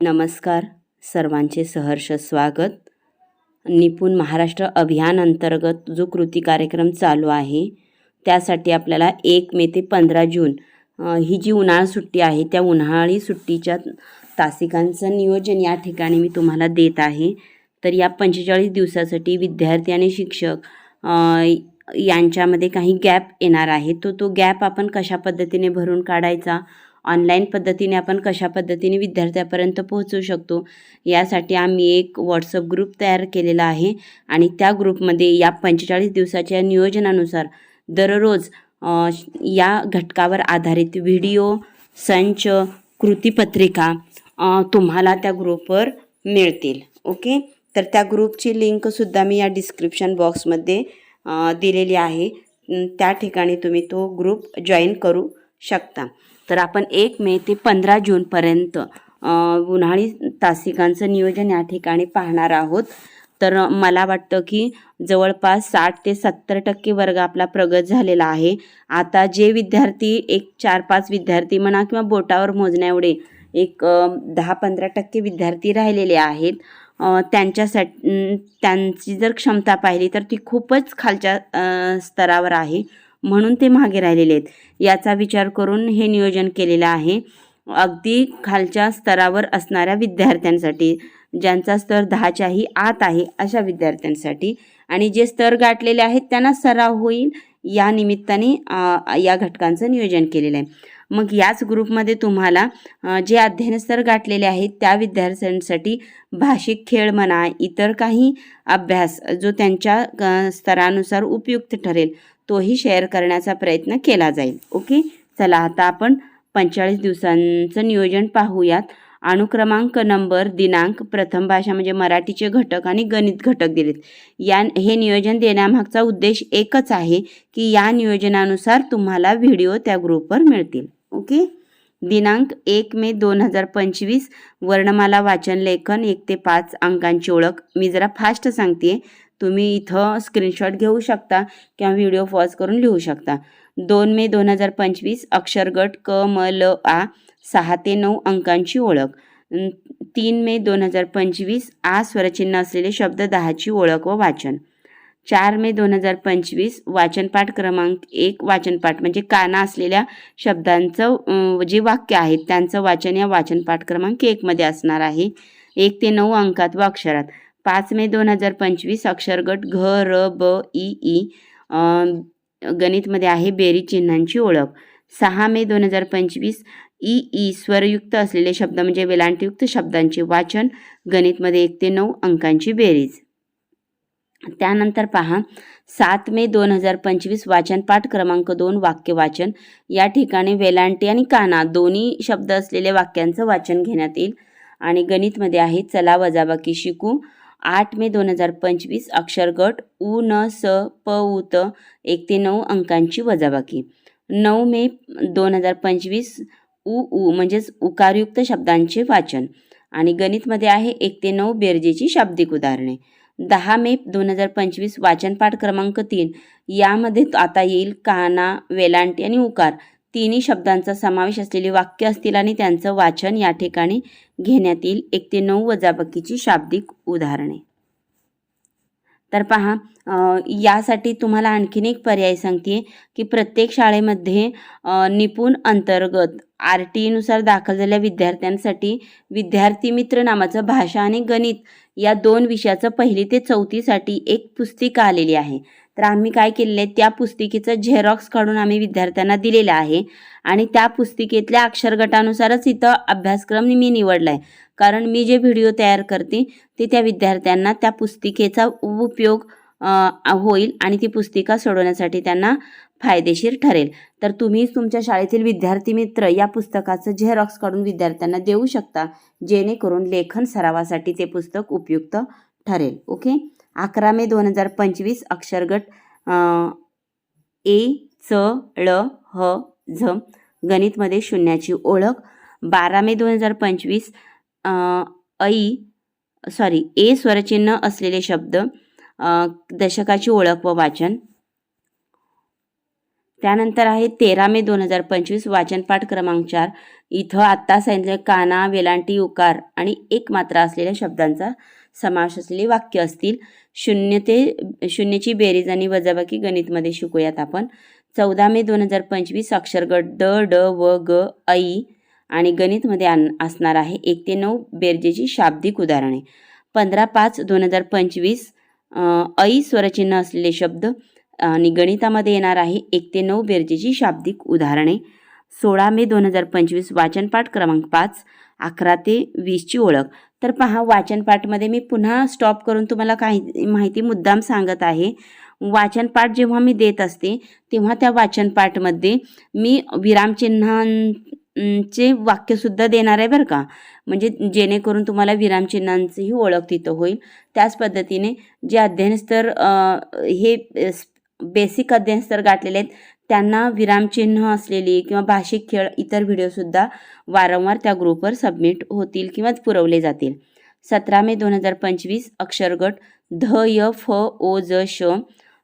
नमस्कार. सर्वांचे सहर्ष स्वागत. निपुण महाराष्ट्र अभियान अंतर्गत जो कृती कार्यक्रम चालू आहे त्यासाठी आपल्याला एक मे ते पंधरा जून ही जी उन्हाळा सुट्टी आहे त्या उन्हाळी सुट्टीच्या तासिकांचं नियोजन या ठिकाणी मी तुम्हाला देत आहे. तर या पंचेचाळीस दिवसासाठी विद्यार्थी आणि शिक्षक यांच्यामध्ये काही गॅप येणार आहे. तो तो गॅप आपण कशा पद्धतीने भरून काढायचा? ऑनलाईन पद्धतीने आपण कशा पद्धतीने विद्यार्थ्यापर्यंत पोहोचवू शकतो यासाठी आम्ही एक व्हॉट्सअप ग्रुप तयार केलेला आहे. आणि त्या ग्रुपमध्ये या पंचेचाळीस दिवसाच्या नियोजनानुसार दररोज या घटकावर आधारित व्हिडिओ संच कृतीपत्रिका तुम्हाला त्या ग्रुपवर मिळतील. ओके? तर त्या ग्रुपची लिंकसुद्धा मी या डिस्क्रिप्शन बॉक्समध्ये दिलेली आहे. त्या ठिकाणी तुम्ही तो ग्रुप जॉईन करू शकता. तर आपण एक मे ते पंधरा जूनपर्यंत उन्हाळी तासिकांचं नियोजन या ठिकाणी पाहणार आहोत. तर मला वाटतं की जवळपास साठ ते सत्तर टक्के वर्ग आपला प्रगत झालेला आहे. आता जे विद्यार्थी एक चार पाच विद्यार्थी म्हणा किंवा बोटावर मोजण्या एवढे एक दहा पंधरा टक्के विद्यार्थी राहिलेले आहेत. त्यांच्यासाठी त्यांची जर क्षमता पाहिली तर ती खूपच खालच्या स्तरावर आहे. म्हणून ते मागे राहिलेले आहेत. याचा विचार करून हे नियोजन केलेलं आहे. अगदी खालच्या स्तरावर असणाऱ्या विद्यार्थ्यांसाठी ज्यांचा स्तर दहाच्याही आत आहे अशा विद्यार्थ्यांसाठी. आणि जे स्तर गाठलेले आहेत त्यांना सराव होईल या निमित्ताने या घटकांचं नियोजन केलेलं आहे. मग याच ग्रुपमध्ये तुम्हाला जे अध्ययन स्तर गाठलेले आहेत त्या विद्यार्थ्यांसाठी भाषिक खेळ म्हणा इतर काही अभ्यास जो त्यांच्या स्तरानुसार उपयुक्त ठरेल तोही शेअर करण्याचा प्रयत्न केला जाईल. ओके चला आता आपण पंचेचाळीस दिवसांचं नियोजन पाहूयात. अनुक्रमांक नंबर दिनांक प्रथम भाषा म्हणजे मराठीचे घटक आणि गणित घटक दिलेत. या हे नियोजन देण्यामागचा उद्देश एकच आहे की या नियोजनानुसार तुम्हाला व्हिडिओ त्या ग्रुपवर मिळतील. ओके दिनांक एक मे दोन हजार पंचवीस वर्णमाला वाचन लेखन एक ते पाच अंकांची ओळख. मी जरा फास्ट सांगते तुम्ही इथं स्क्रीनशॉट घेऊ शकता किंवा व्हिडिओ पॉज करून लिहू शकता. दोन मे दोन हजार पंचवीस अक्षरगट क म ल आ सहा ते नऊ अंकांची ओळख. तीन मे दोन हजार पंचवीस आ स्वरचिन्ह असलेले शब्द दहाची ओळख व वाचन. चार मे दोन हजार पंचवीस वाचनपाठ क्रमांक एक वाचनपाठ म्हणजे काना असलेल्या शब्दांचं जे वाक्य आहेत त्यांचं वाचन या वाचनपाठ क्रमांक एकमध्ये असणार आहे. एक ते नऊ अंकात व अक्षरात. पाच मे दोन हजार पंचवीस अक्षरगट घ र ब ई ई गणितमध्ये आहे बेरीज चिन्हांची ओळख. सहा मे दोन हजार पंचवीस ई ई स्वरयुक्त असलेले शब्द म्हणजे वेलांटयुक्त शब्दांचे वाचन गणितमध्ये एक ते नऊ अंकांची बेरीज. त्यानंतर पहा सात मे दोन हजार पंचवीस वाचनपाठ क्रमांक दोन वाक्य वाचन या ठिकाणी वेलांटी आणि काना दोन्ही शब्द असलेल्या वाक्यांचं वाचन घेण्यात येईल. आणि गणितमध्ये आहे चला वजाबाकी शिकू. आठ मे दोन हजार पंचवीस अक्षरगट उ न स प उ त एक ते नऊ अंकांची वजाबाकी. नऊ मे दोन हजार पंचवीस उ उ म्हणजेच उकारयुक्त शब्दांचे वाचन. आणि गणितमध्ये आहे एक ते नऊ बेरजेची शाब्दिक उदाहरणे. दहा मे दोन हजार पंचवीस वाचनपाठ क्रमांक तीन. यामध्ये आता येईल काना वेलांटी आणि उकार. तिन्ही शब्दांचा समावेश असलेली वाक्य असतील आणि त्यांचं वाचन या ठिकाणी घेण्यात येईल. एक ते नऊ वजाबाकीची शाब्दिक उदाहरणे. तर पहा यासाठी तुम्हाला आणखीन एक पर्याय सांगते की प्रत्येक शाळेमध्ये निपुण अंतर्गत आर टी ईनुसार दाखल झालेल्या विद्यार्थ्यांसाठी विद्यार्थी मित्र नावाचं भाषा आणि गणित या दोन विषयाचं पहिली ते चौथीसाठी एक पुस्तिका आलेली आहे. तर आम्ही काय केलेलं आहे? त्या पुस्तिकेचं झेरॉक्स काढून आम्ही विद्यार्थ्यांना दिलेलं आहे. आणि त्या पुस्तिकेतल्या अक्षरगटानुसारच इथं अभ्यासक्रम मी निवडला आहे. कारण मी जे व्हिडिओ तयार करते ते त्या विद्यार्थ्यांना त्या पुस्तिकेचा उपयोग होईल आणि ती पुस्तिका सोडवण्यासाठी त्यांना फायदेशीर ठरेल. तर तुम्ही तुमच्या शाळेतील विद्यार्थी मित्र या पुस्तकाचं झेरॉक्स काढून विद्यार्थ्यांना देऊ शकता जेणेकरून लेखन सरावासाठी ते पुस्तक उपयुक्त ठरेल. ओके? अकरा मे दोन हजार पंचवीस अक्षरगट ए च ळ ह झ गणितमध्ये शून्याची ओळख. बारा मे दोन हजार पंचवीस ऐ सॉरी ए स्वरचिन्ह असलेले शब्द दशकाची ओळख व वाचन. त्यानंतर आहे तेरा मे दोन हजार पंचवीस वाचनपाठ क्रमांक चार. इथं आत्ता सांगितले काना वेलांटी उकार आणि एक मात्रा असलेल्या शब्दांचा समावेश असलेली वाक्य असतील. शून्य ते शून्यची बेरीज आणि वजाबाकी गणितमध्ये शिकूयात आपण. चौदा मे दोन हजार पंचवीस अक्षरगट ड ड व ग ऐ आणि गणितमध्ये आण असणार आहे एक ते नऊ बेरजेची शाब्दिक उदाहरणे. पंधरा पाच दोन हजार पंचवीस ऐ स्वरचिन्ह असलेले शब्द आणि गणितामध्ये येणार आहे एक ते नऊ बेरजेची शाब्दिक उदाहरणे. सोळा मे दोन हजार पंचवीस वाचनपाठ क्रमांक पाच अकरा ते वीसची ओळख. तर पहा वाचनपाठमध्ये मी पुन्हा स्टॉप करून तुम्हाला काही माहिती मुद्दाम सांगत आहे. वाचनपाठ जेव्हा मी देत असते तेव्हा त्या वाचनपाठमध्ये मी विरामचिन्हांचे वाक्यसुद्धा देणार आहे बरं का. म्हणजे जेणेकरून तुम्हाला विरामचिन्हांचीही ओळख तिथं होईल. त्याच पद्धतीने जे अध्ययनस्तर हे बेसिक अध्ययनस्तर गाठलेले आहेत. त्यांना विरामचिन्ह असलेली किंवा भाषिक खेळ इतर व्हिडिओसुद्धा वारंवार त्या ग्रुपवर सबमिट होतील किंवा पुरवले जातील. सतरा मे दोन हजार पंचवीस अक्षरगट ध य फ ओ ज श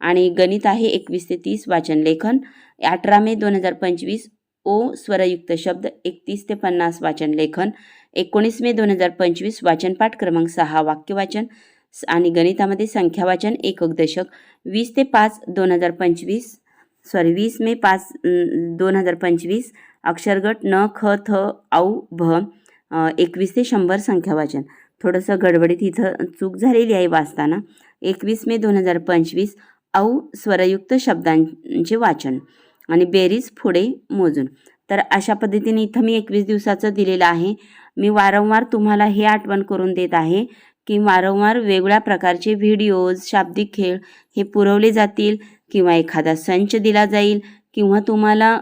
आणि गणित आहे एकवीस ते तीस वाचन लेखन. अठरा मे दोन हजार पंचवीस ओ स्वरयुक्त शब्द एकतीस ते पन्नास वाचन लेखन. एकोणीस मे दोन हजार पंचवीस वाचनपाठ क्रमांक सहा वाक्यवाचन. आणि गणितामध्ये संख्यावाचन एकक दशक. वीस ते पाच दोन हजार पंचवीस. सॉरी वीस मे पाच दोन हजार पंचवीस. अक्षरगट न ख थ औ भ एकवीस ते शंभर संख्यावाचन थोडंसं गडबडीत इथं चूक झालेली आहे वाचताना. एकवीस मे दोन हजार पंचवीस औ स्वरयुक्त शब्दांचे वाचन. आणि बेरीज पुढे मोजून. तर अशा पद्धतीने इथं मी एकवीस दिवसाचं दिलेलं आहे. मी वारंवार तुम्हाला हे आठवण करून देत आहे. की वारंवार वेगळ्या प्रकारचे व्हिडिओज शाब्दिक खेळ हे पुरवले जातील किंवा एखादा संच दिला जाईल किंवा तुम्हाला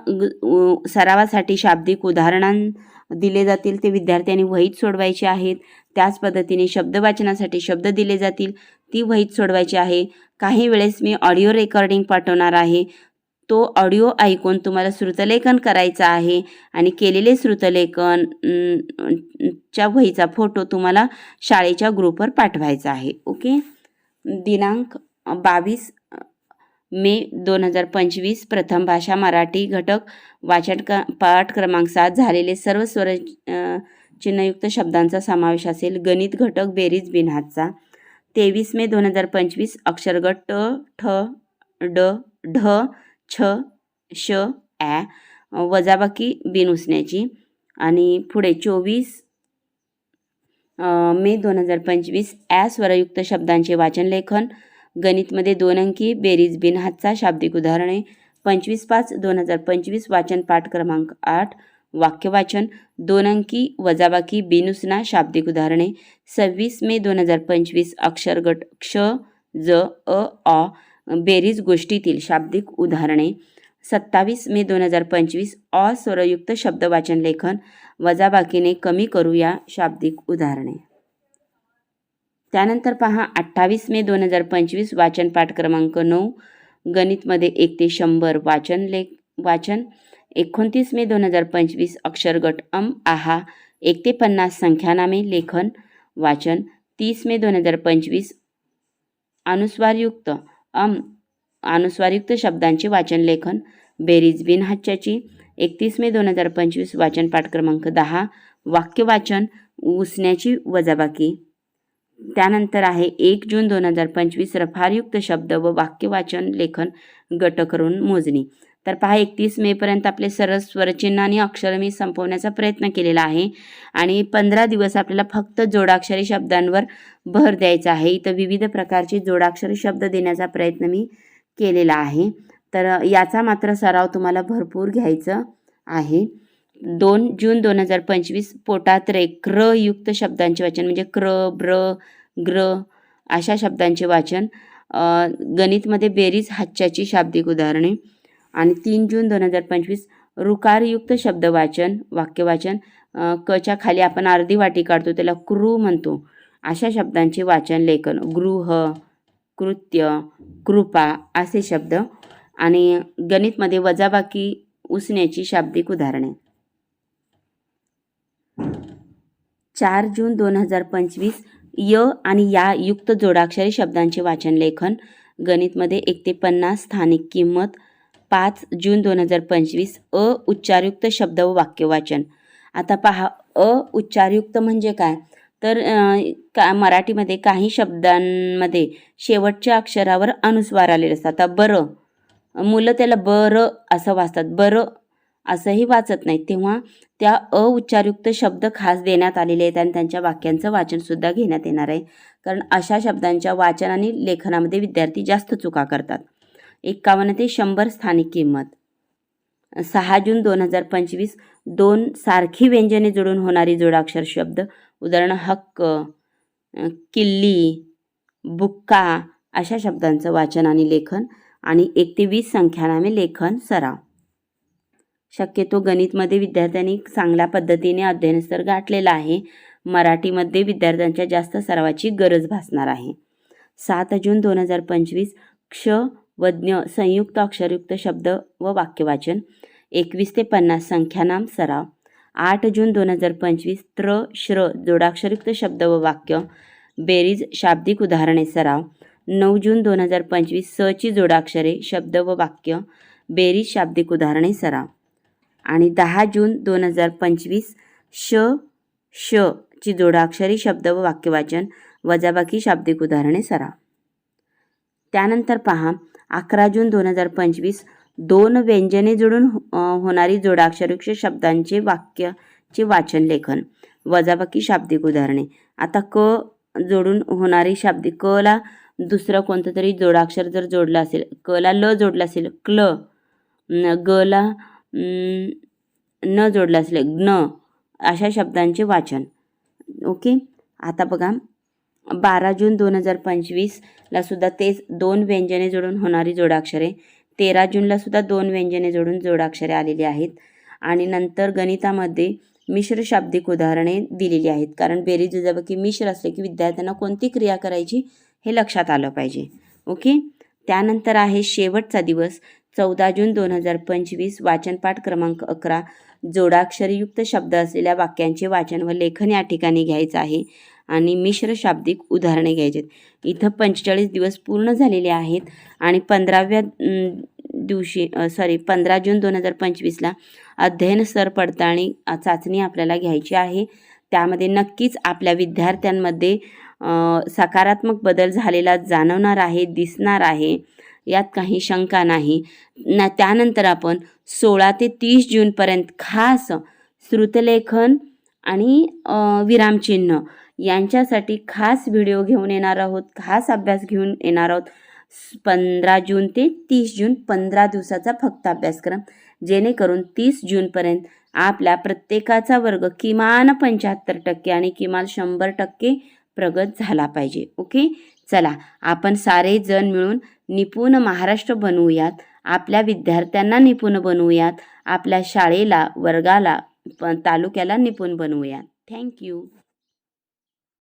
सरावासाठी शाब्दिक उदाहरणां दिले जातील. ते विद्यार्थ्यांनी वहीत सोडवायचे आहेत. त्याच पद्धतीने शब्द वाचनासाठी शब्द दिले जातील. ती वहीत सोडवायची आहे. काही वेळेस मी ऑडिओ रेकॉर्डिंग पाठवणार आहे. तो ऑडिओ ऐकून तुम्हाला श्रुतलेखन करायचं आहे आणि केलेले श्रुतलेखन च्या वहीचा फोटो तुम्हाला शाळेच्या ग्रुपवर पाठवायचा आहे. ओके दिनांक बावीस मे दोन हजार पंचवीस प्रथम भाषा मराठी घटक वाचन क पाठ क्रमांक सात झालेले सर्व स्वर चिन्हयुक्त शब्दांचा समावेश असेल. गणित घटक बेरीज बिनहातचा. तेवीस मे दोन हजार पंचवीस अक्षरगट ट ठ ड ढ छ श ॲ वजाबाकी बिन उसण्याची आणि पुढे चोवीस मे दोन हजार पंचवीस ॲ स्वरयुक्त शब्दांचे वाचन लेखन. गणितमध्ये दोन अंकी बेरीज बिन हातचा शाब्दिक उदाहरणे. पंचवीस पाच दोन हजार पंचवीस वाचन पाठ क्रमांक आठ वाक्यवाचन. दोन अंकी वजाबाकी बिनुसना शाब्दिक उदाहरणे. सव्वीस मे दोन हजार पंचवीस अक्षरगट क्ष ज अ बेरीज गोष्टीतील शाब्दिक उदाहरणे. सत्तावीस मे दोन हजार पंचवीस अ स्वरयुक्त शब्द वाचन लेखन. वजाबाकीने कमी करूया शाब्दिक उदाहरणे. त्यानंतर पहा अठ्ठावीस मे दोन हजार पंचवीस वाचन पाठ क्रमांक नऊ. गणितमध्ये एक ते शंभर वाचन लेख वाचन. एकोणतीस मे दोन हजार पंचवीस अक्षरगट अम आहा. एक ते पन्नास संख्यानामे लेखन वाचन. तीस मे दोन हजार पंचवीस अनुस्वारयुक्त. अम अनुस्वारयुक्त शब्दांचे वाचन लेखन बेरीज बिन एकतीस मे दोन हजार पंचवीस वाचन पाठ क्रमांक दहा वाक्य वाचन उसण्याची वजाबाकी. त्यानंतर आहे एक जून दोन हजार पंचवीस रफारयुक्त शब्द व वाक्य वाचन लेखन गट करून मोजणी. तर पहा एकतीस मेपर्यंत आपले सरळ स्वरचिन्ह आणि अक्षर मी संपवण्याचा प्रयत्न केलेला आहे. आणि पंधरा दिवस आपल्याला फक्त जोडाक्षरी शब्दांवर भर द्यायचा आहे. इथं विविध प्रकारचे जोडाक्षरी शब्द देण्याचा प्रयत्न मी केलेला आहे. तर याचा मात्र सराव तुम्हाला भरपूर घ्यायचं आहे. दोन जून दोन हजार पंचवीस पोटात रे क्र युक्त शब्दांचे वाचन म्हणजे क्र ब्र ग्र अशा शब्दांचे वाचन गणितमध्ये बेरीज हाच्याची शाब्दिक उदाहरणे. आणि तीन जून दोन हजार पंचवीस रुकारयुक्त शब्दवाचन वाक्यवाचन कच्या खाली आपण अर्धी वाटी काढतो त्याला क्रू म्हणतो. अशा शब्दांचे वाचन लेखन गृह कृत्य कृपा असे शब्द आणि गणितमध्ये वजाबाकी उसण्याची शाब्दिक उदाहरणे. चार जून दोन हजार पंचवीस य आणि या युक्त जोडाक्षरी शब्दांचे वाचन लेखन गणितमध्ये एक ते पन्नास स्थानिक किंमत पाच जून दोन हजार पंचवीस अ उच्चारयुक्त शब्द व वाक्य वाचन आता पहा अ उच्चारयुक्त म्हणजे काय? तर का मराठीमध्ये काही शब्दांमध्ये शेवटच्या अक्षरावर अनुस्वार आलेले असतात. आता बरं मुलं त्याला बरं असं वाचतात. बरं असंही वाचत नाहीत. तेव्हा त्या अउच्चारयुक्त शब्द खास देण्यात आलेले आहेत आणि त्यांच्या वाक्यांचं वाचनसुद्धा घेण्यात येणार आहे. कारण अशा शब्दांच्या वाचन आणि लेखनामध्ये विद्यार्थी जास्त चुका करतात. एक्कावन्न ते शंभर स्थानिक किंमत. सहा जून दोन हजार पंचवीस दोन सारखी व्यंजने जोडून होणारी जोडाक्षर शब्द उदाहरण हक्क किल्ली बुक्का अशा शब्दांचं वाचन आणि लेखन आणि एक ते वीस संख्यानामे लेखन सराव. शक्यतो गणितमध्ये विद्यार्थ्यांनी चांगल्या पद्धतीने अध्ययनस्तर गाठलेला आहे. मराठीमध्ये विद्यार्थ्यांच्या जास्त सरावाची गरज भासणार आहे. सात जून दोन हजार पंचवीस क्ष वज्ञ संयुक्त अक्षरयुक्त शब्द व वाक्यवाचन. एकवीस ते पन्नास संख्यानाम सराव. आठ जून दोन हजार पंचवीस त्र श्र जोडाक्षरयुक्त शब्द व वाक्य. बेरीज शाब्दिक उदाहरणे सराव. नऊ जून दोन हजार पंचवीस स ची जोडाक्षरे शब्द व वाक्य. बेरीज शाब्दिक उदाहरणे सराव. आणि दहा जून दोन हजार पंचवीस श श ची जोडाक्षरी शब्द व वाक्यवाचन. वजाबाकी शाब्दिक उदाहरणे सराव. त्यानंतर पहा अकरा जून दोन हजार पंचवीस दोन व्यंजने जोडून होणारी जोडाक्षरयुक्त शब्दांचे वाक्याचे वाचन लेखन. वजाबाकी शाब्दिक उदाहरणे. आता क जोडून होणारी शाब्दिक क ला दुसरं कोणतं तरी जोडाक्षर जर जोडलं असेल क ला ल जोडलं असेल क्ल ग ला न, न जोडलं असेल ज्ञ अशा शब्दांचे वाचन. ओके? आता बघा. बारा जून दोन हजार पंचवीसला सुद्धा तेच दोन व्यंजने जोडून होणारी जोडाक्षरे. तेरा जूनला सुद्धा दोन व्यंजने जोडून जोडाक्षरे आलेली आहेत. आणि नंतर गणितामध्ये मिश्र शाब्दिक उदाहरणे दिलेली आहेत. कारण बेरीज वजाबाकी मिश्र असले की विद्यार्थ्यांना कोणती क्रिया करायची हे लक्षात आलं पाहिजे. ओके? त्यानंतर आहे शेवटचा दिवस. चौदा जून दोन हजार पंचवीस वाचनपाठ क्रमांक अकरा. जोडाक्षरयुक्त शब्द असलेल्या वाक्यांचे वाचन व लेखन या ठिकाणी घ्यायचं आहे. आणि मिश्र शाब्दिक उदाहरणे घ्यायचे आहेत इथं पंचेचाळीस दिवस पूर्ण झालेले आहेत आणि पंधराव्या दिवशी सॉरी पंधरा जून दोन हजार पंचवीसला अध्ययन सर पडताळणी चाचणी आपल्याला घ्यायची आहे. त्यामध्ये नक्कीच आपल्या विद्यार्थ्यांमध्ये सकारात्मक बदल झालेला जाणवणार आहे दिसणार आहे. यात काही शंका नाही. न त्यानंतर आपण सोळा ते तीस जूनपर्यंत खास श्रुतलेखन आणि विरामचिन्ह यांच्यासाठी खास व्हिडिओ घेऊन येणार आहोत खास अभ्यास घेऊन येणार आहोत. पंधरा जून ते तीस जून पंधरा दिवसाचा फक्त अभ्यासक्रम. जेणेकरून तीस जूनपर्यंत आपल्या प्रत्येकाचा वर्ग किमान पंच्याहत्तर टक्के आणि किमान शंभर टक्के प्रगत झाला पाहिजे. ओके? चला आपण सारे जण मिळून निपुण महाराष्ट्र बनवूयात. आपल्या विद्यार्थ्यांना निपुण बनवूयात. आपल्या शाळेला वर्गाला प तालुक्याला निपुण बनवूयात. थँक्यू